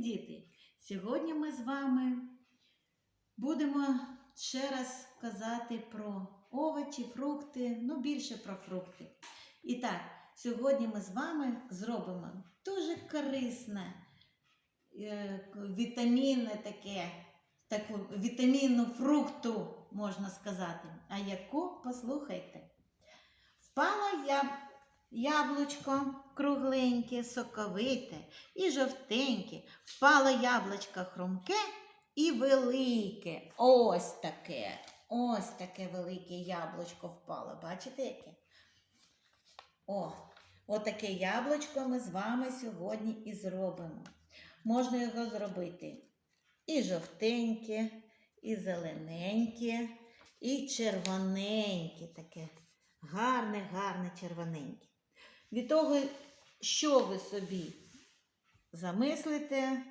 діти! Сьогодні ми з вами будемо ще раз казати про овочі, фрукти, ну більше про фрукти. І так, сьогодні ми з вами зробимо дуже корисне, е, вітамінне таке, таку вітамінну фрукту, можна сказати. А яку послухайте. Впала я яблучко кругленьке, соковите і жовтеньке. Впало яблучко хрумке і велике. Ось таке. Ось таке велике яблучко впало. Бачите яке? О, отаке яблучко ми з вами сьогодні і зробимо. Можна його зробити і жовтеньке, і зелененьке, і червоненьке таке. Гарне, гарне червоненьке. Від того, що ви собі замислите,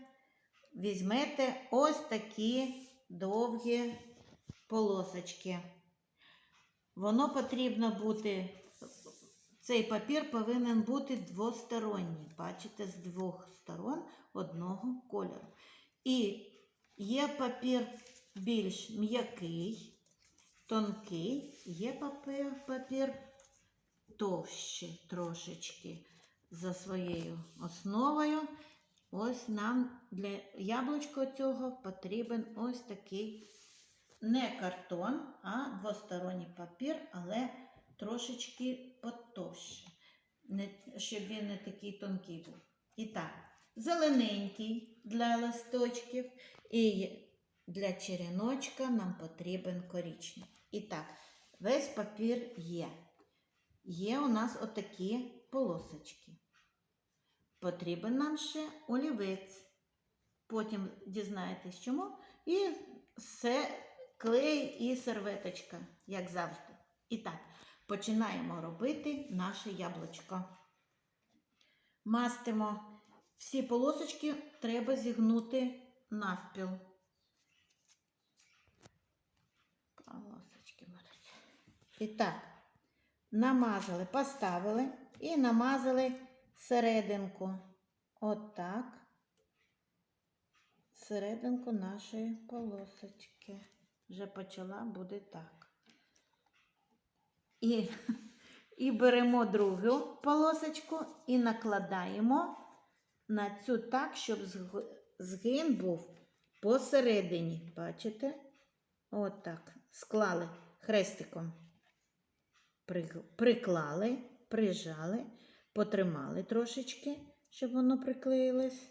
візьмете ось такі довгі полосочки. Воно потрібно бути, цей папір повинен бути двосторонній. Бачите, з двох сторон одного кольору. І є папір більш м'який, тонкий, є папір, папір товще трошечки за своєю основою. Ось нам для яблучка цього потрібен ось такий не картон, а двосторонній папір, але трошечки потовще, щоб він не такий тонкий був. І так, зелененький для листочків і для череночка нам потрібен коричневий. І так, весь папір є. Є у нас отакі полосочки. Потрібен нам ще олівець. Потім дізнаєтесь чому. І все клей і серветочка, як завжди. І так, починаємо робити наше яблучко. Мастимо всі полосочки треба зігнути навпіл. Полосочки будуть. І так, намазали, поставили і намазали серединку. Отак. Серединку нашої полосочки. Вже почала буде так. І, і беремо другу полосочку і накладаємо на цю так, щоб зг- згин був посередині. Бачите? Отак. Склали хрестиком. Приклали, прижали, потримали трошечки, щоб воно приклеїлось.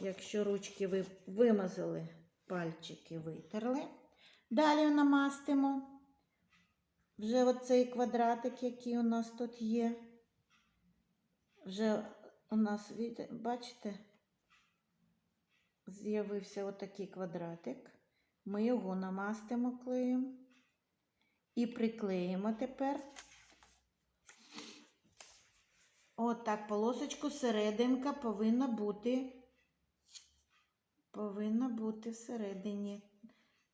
Якщо ручки ви вимазали, пальчики витерли. Далі намастимо вже оцей квадратик, який у нас тут є. Вже у нас, бачите, з'явився отакий квадратик. Ми його намастимо клеєм і приклеїмо тепер. Отак полосочку серединка повинна бути повинна бути всередині.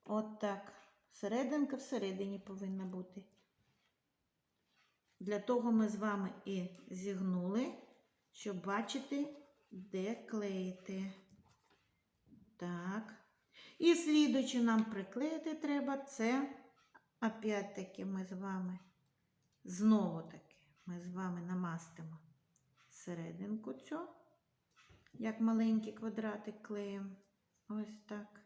Отак. Серединка всередині повинна бути. Для того ми з вами і зігнули, щоб бачити, де клеїти. Так. І слідуючи нам приклеїти треба це, опять-таки, ми з вами, знову таки, ми з вами намастимо серединку цю, як маленький квадратик клеїмо. Ось так.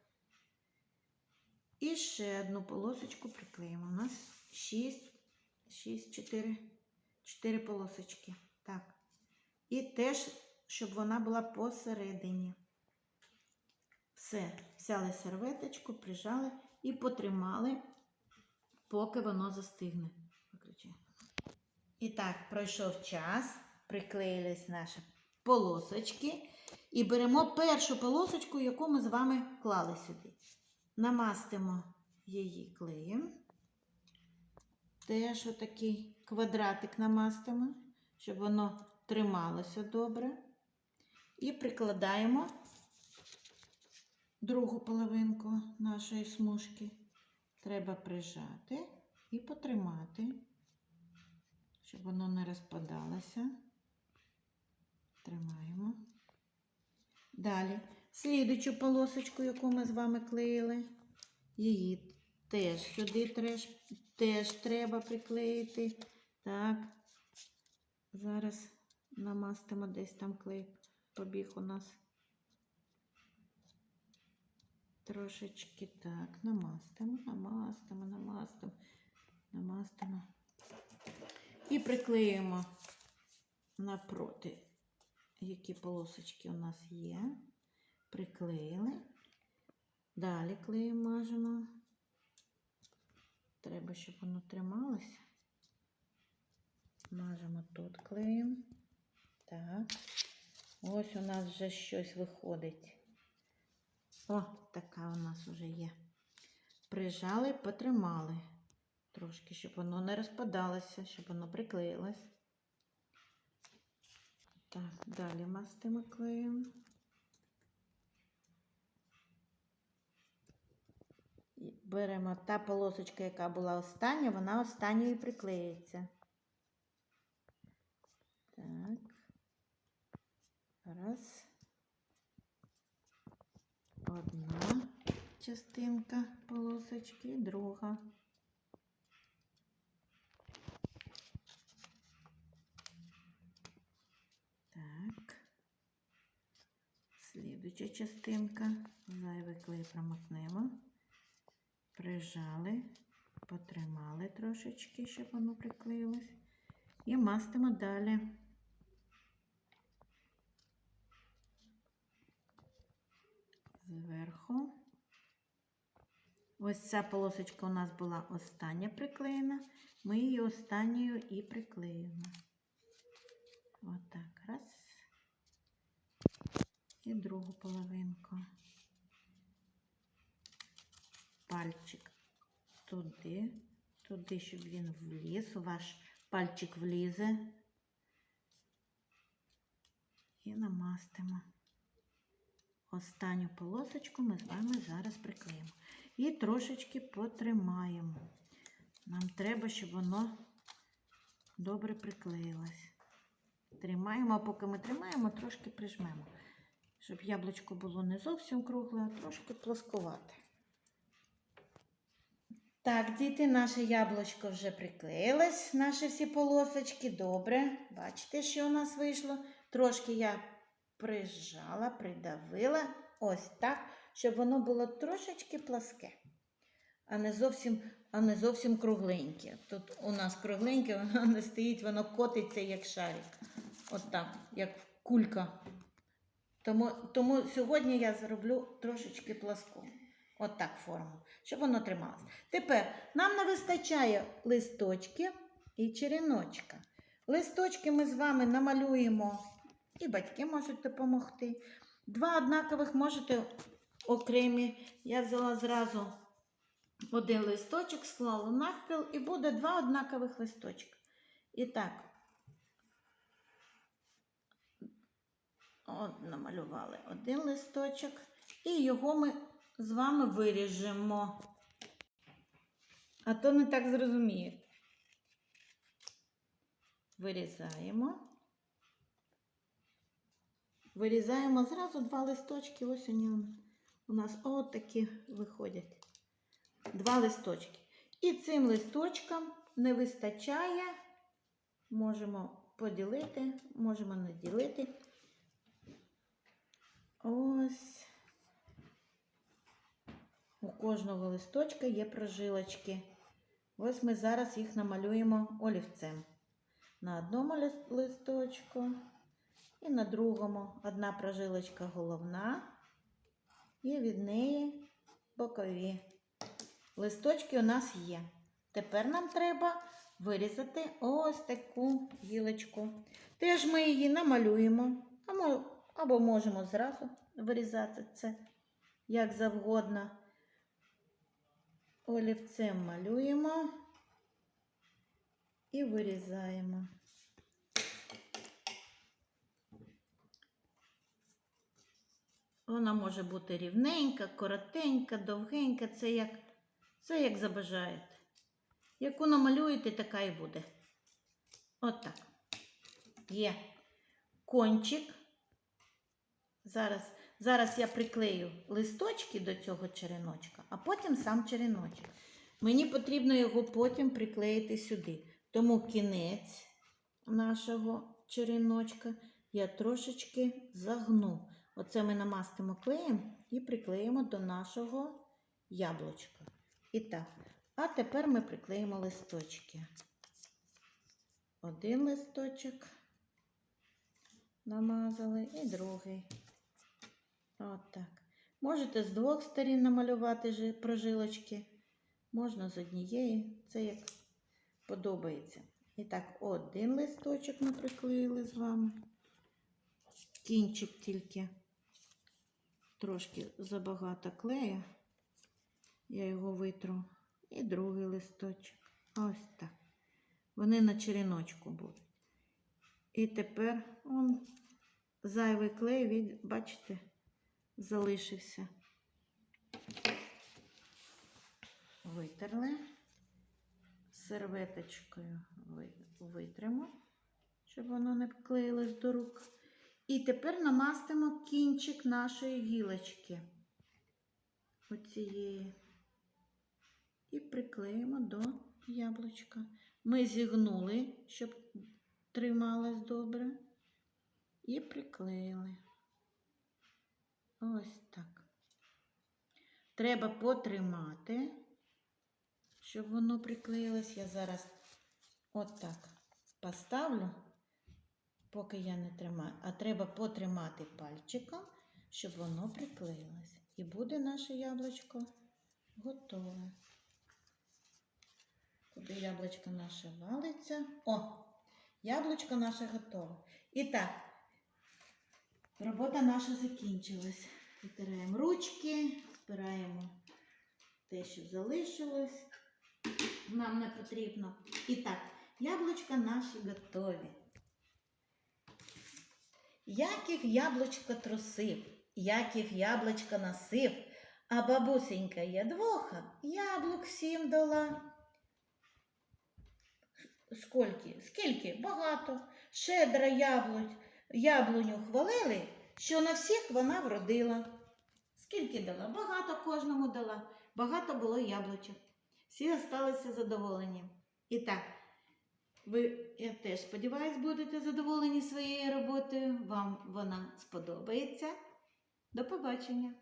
І ще одну полосочку приклеїмо. У нас 6, 6, 4, 4 полосочки. Так. І теж, щоб вона була посередині. Все, взяли серветочку, прижали і потримали, поки воно застигне. Виключи. І так, пройшов час, приклеїлись наші полосочки. І беремо першу полосочку, яку ми з вами клали сюди. Намастимо її клеєм. Теж отакий квадратик намастимо, щоб воно трималося добре. І прикладаємо другу половинку нашої смужки. Треба прижати і потримати, щоб воно не розпадалося. Тримаємо. Далі. Слідучу полосочку, яку ми з вами клеїли. Її теж сюди теж, теж треба приклеїти. Так. Зараз намастимо десь там клей. Побіг у нас. Трошечки так, намастимо, намастимо, намастимо, намастимо. І приклеїмо напроти, які полосочки у нас є. Приклеїли. Далі клеєм мажемо. Треба, щоб воно трималося. Мажемо тут клеєм. Так. Ось у нас вже щось виходить. О, така у нас вже є. Прижали, потримали. Трошки, щоб воно не розпадалося, щоб воно приклеїлось. Так, далі мастимо клеєм. Беремо та полосочка, яка була остання, вона останньою приклеїться. Так. Раз. Одна частинка полосочки, друга. Так. Слідуча частинка. Зайвий клей промокнемо. Прижали, потримали трошечки, щоб воно приклеїлось. І мастимо далі. Ось ця полосочка у нас була остання приклеєна. Ми її останньою і приклеїмо. Отак. Раз. І другу половинку. Пальчик туди, туди, щоб він вліз. Ваш пальчик влізе. І намастимо. Останню полосочку ми з вами зараз приклеїмо. І трошечки потримаємо. Нам треба, щоб воно добре приклеїлось. Тримаємо, а поки ми тримаємо, трошки прижмемо, щоб яблучко було не зовсім кругле, а трошки плоскувате. Так, діти, наше яблучко вже приклеїлось, наші всі полосочки. Добре. Бачите, що у нас вийшло? Трошки я прижала, придавила ось так, щоб воно було трошечки пласке, а не зовсім, а не зовсім кругленьке. Тут у нас кругленьке, воно не стоїть, воно котиться як шарик. От так, як кулька. Тому, тому сьогодні я зроблю трошечки пласку. От так форму, щоб воно трималось. Тепер нам не вистачає листочки і череночка. Листочки ми з вами намалюємо, і батьки можуть допомогти. Два однакових можете окремі. Я взяла зразу один листочок, склала навпіл, і буде два однакових листочка. І так, от намалювали один листочок, і його ми з вами виріжемо. А то не так зрозумієте. Вирізаємо. Вирізаємо зразу два листочки. Ось вони у нас от такі виходять. Два листочки. І цим листочкам не вистачає. Можемо поділити, можемо не ділити. Ось. У кожного листочка є прожилочки. Ось ми зараз їх намалюємо олівцем. На одному листочку і на другому одна прожилочка головна, і від неї бокові. Листочки у нас є. Тепер нам треба вирізати ось таку гілочку. Теж ми її намалюємо, або можемо зразу вирізати це як завгодно. Олівцем малюємо і вирізаємо. Вона може бути рівненька, коротенька, довгенька. Це як, це як забажаєте. Яку намалюєте, така і буде. Отак. Є кончик. Зараз Зараз я приклею листочки до цього череночка, а потім сам череночок. Мені потрібно його потім приклеїти сюди. Тому кінець нашого череночка я трошечки загну. Оце ми намастимо клеєм і приклеїмо до нашого яблучка. І так, а тепер ми приклеїмо листочки. Один листочок намазали і другий. От так. Можете з двох сторін намалювати прожилочки, можна з однієї, це як подобається. І так, один листочок ми приклеїли з вами. Кінчик тільки трошки забагато клея. Я його витру. І другий листочок. Ось так. Вони на череночку будуть. І тепер он зайвий клей, від, бачите, залишився. Витерли. Серветочкою ви- витримо, щоб воно не вклеїлось до рук. І тепер намастимо кінчик нашої гілочки. Оцієї. І приклеїмо до яблучка. Ми зігнули, щоб трималось добре. І приклеїли. Ось так. Треба потримати, щоб воно приклеїлось. Я зараз отак поставлю, поки я не тримаю. А треба потримати пальчиком, щоб воно приклеїлось. І буде наше яблучко готове. Куди яблучко наше валиться? О, яблучко наше готове. І так, робота наша закінчилась. Витираємо ручки, збираємо те, що залишилось. Нам не потрібно. І так, яблучка наші готові. Яків яблучко трусив, Яків яблучко носив, а бабусенька ядвоха яблук всім дала. Скільки? Скільки? Багато. Щедра яблунь, яблуню хвалили, що на всіх вона вродила. Скільки дала? Багато кожному дала. Багато було яблучок. Всі залишилися задоволені. І так, ви, я теж сподіваюсь, будете задоволені своєю роботою. Вам вона сподобається. До побачення!